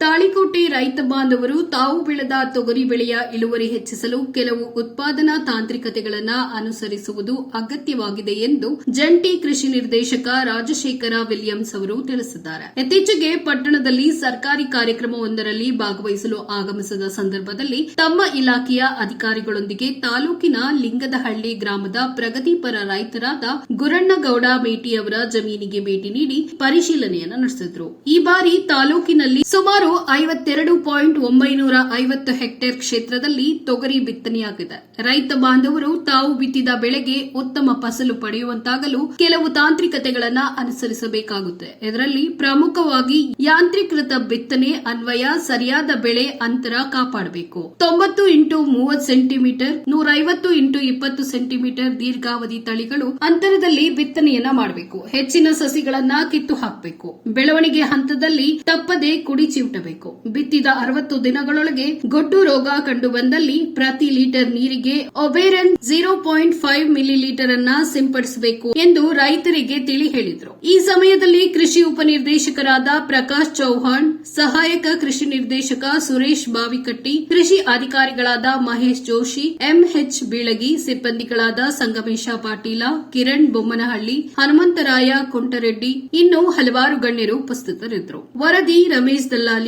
ತಾಳಿಕೋಟೆ ರೈತ ಬಾಂಧವರು ತಾವು ಬೆಳೆದ ತೊಗರಿ ಬೆಳೆಯ ಇಳುವರಿ ಹೆಚ್ಚಿಸಲು ಕೆಲವು ಉತ್ಪಾದನಾ ತಾಂತ್ರಿಕತೆಗಳನ್ನು ಅನುಸರಿಸುವುದು ಅಗತ್ಯವಾಗಿದೆ ಎಂದು ಜಂಟಿ ಕೃಷಿ ನಿರ್ದೇಶಕ ರಾಜಶೇಖರ ವಿಲಿಯಮ್ಸ್ ಅವರು ತಿಳಿಸಿದ್ದಾರೆ. ಇತ್ತೀಚೆಗೆ ಪಟ್ಟಣದಲ್ಲಿ ಸರ್ಕಾರಿ ಕಾರ್ಯಕ್ರಮವೊಂದರಲ್ಲಿ ಭಾಗವಹಿಸಲು ಆಗಮಿಸಿದ ಸಂದರ್ಭದಲ್ಲಿ ತಮ್ಮ ಇಲಾಖೆಯ ಅಧಿಕಾರಿಗಳೊಂದಿಗೆ ತಾಲೂಕಿನ ಲಿಂಗದಹಳ್ಳಿ ಗ್ರಾಮದ ಪ್ರಗತಿಪರ ರೈತರಾದ ಗುರಣ್ಣಗೌಡ ಮೇಟಿಯವರ ಜಮೀನಿಗೆ ಭೇಟಿ ನೀಡಿ ಪರಿಶೀಲನೆಯನ್ನು ನಡೆಸಿದರು. ಈ ಬಾರಿ ತಾಲೂಕಿನಲ್ಲಿ ಸುಮಾರು ಐವತ್ತೆರಡು ಪಾಯಿಂಟ್ ಒಂಬೈನೂರ ಐವತ್ತು ಹೆಕ್ಟೇರ್ ಕ್ಷೇತ್ರದಲ್ಲಿ ತೊಗರಿ ಬಿತ್ತನೆಯಾಗಿದೆ. ರೈತ ಬಾಂಧವರು ತಾವು ಬಿತ್ತಿದ ಬೆಳೆಗೆ ಉತ್ತಮ ಫಸಲು ಪಡೆಯುವಂತಾಗಲು ಕೆಲವು ತಾಂತ್ರಿಕತೆಗಳನ್ನು ಅನುಸರಿಸಬೇಕಾಗುತ್ತೆ. ಇದರಲ್ಲಿ ಪ್ರಮುಖವಾಗಿ ಯಾಂತ್ರೀಕೃತ ಬಿತ್ತನೆ ಅನ್ವಯ, ಸರಿಯಾದ ಬೆಳೆ ಅಂತರ ಕಾಪಾಡಬೇಕು. ತೊಂಬತ್ತು ಇಂಟು ಮೂವತ್ತು ಸೆಂಟಿಮೀಟರ್, ನೂರೈವತ್ತು ಇಂಟು ಇಪ್ಪತ್ತು ಸೆಂಟಿಮೀಟರ್ ದೀರ್ಘಾವಧಿ ತಳಿಗಳು ಅಂತರದಲ್ಲಿ ಬಿತ್ತನೆಯನ್ನ ಮಾಡಬೇಕು. ಹೆಚ್ಚಿನ ಸಸಿಗಳನ್ನ ಕಿತ್ತು ಹಾಕಬೇಕು ಬೆಳವಣಿಗೆ ಹಂತದಲ್ಲಿ ತಪ್ಪದೆ ಕುಡಿ ಚಿವುಟಬೇಕು ಬಿತ್ತಿದ ಅರವತ್ತು ದಿನಗಳೊಳಗೆ ಗೊಡ್ಡು ರೋಗ ಕಂಡು ಬಂದಲ್ಲಿ ಪ್ರತಿ ಲೀಟರ್ ನೀರಿಗೆ Oberon zero point five millilitre ಅನ್ನ ಸಿಂಪಡಿಸಬೇಕು ಎಂದು ರೈತರಿಗೆ ತಿಳಿ ಹೇಳಿದರು. ಈ ಸಮಯದಲ್ಲಿ ಕೃಷಿ ಉಪನಿರ್ದೇಶಕರಾದ ಪ್ರಕಾಶ್ ಚೌಹಾಣ್, ಸಹಾಯಕ ಕೃಷಿ ನಿರ್ದೇಶಕ ಸುರೇಶ್ ಬಾವಿಕಟ್ಟಿ, ಕೃಷಿ ಅಧಿಕಾರಿಗಳಾದ ಮಹೇಶ್ ಜೋಶಿ, ಎಂಎಚ್ ಬೀಳಗಿ, ಸಿಬ್ಬಂದಿಗಳಾದ ಸಂಗಮೇಶ ಪಾಟೀಲ, ಕಿರಣ್ ಬೊಮ್ಮನಹಳ್ಳಿ, ಹನುಮಂತರಾಯ ಕುಂಟರೆಡ್ಡಿ ಇನ್ನು ಹಲವಾರು ಗಣ್ಯರು ಉಪಸ್ಥಿತರಿದ್ದರು. ವರದಿ Ramesh Dallali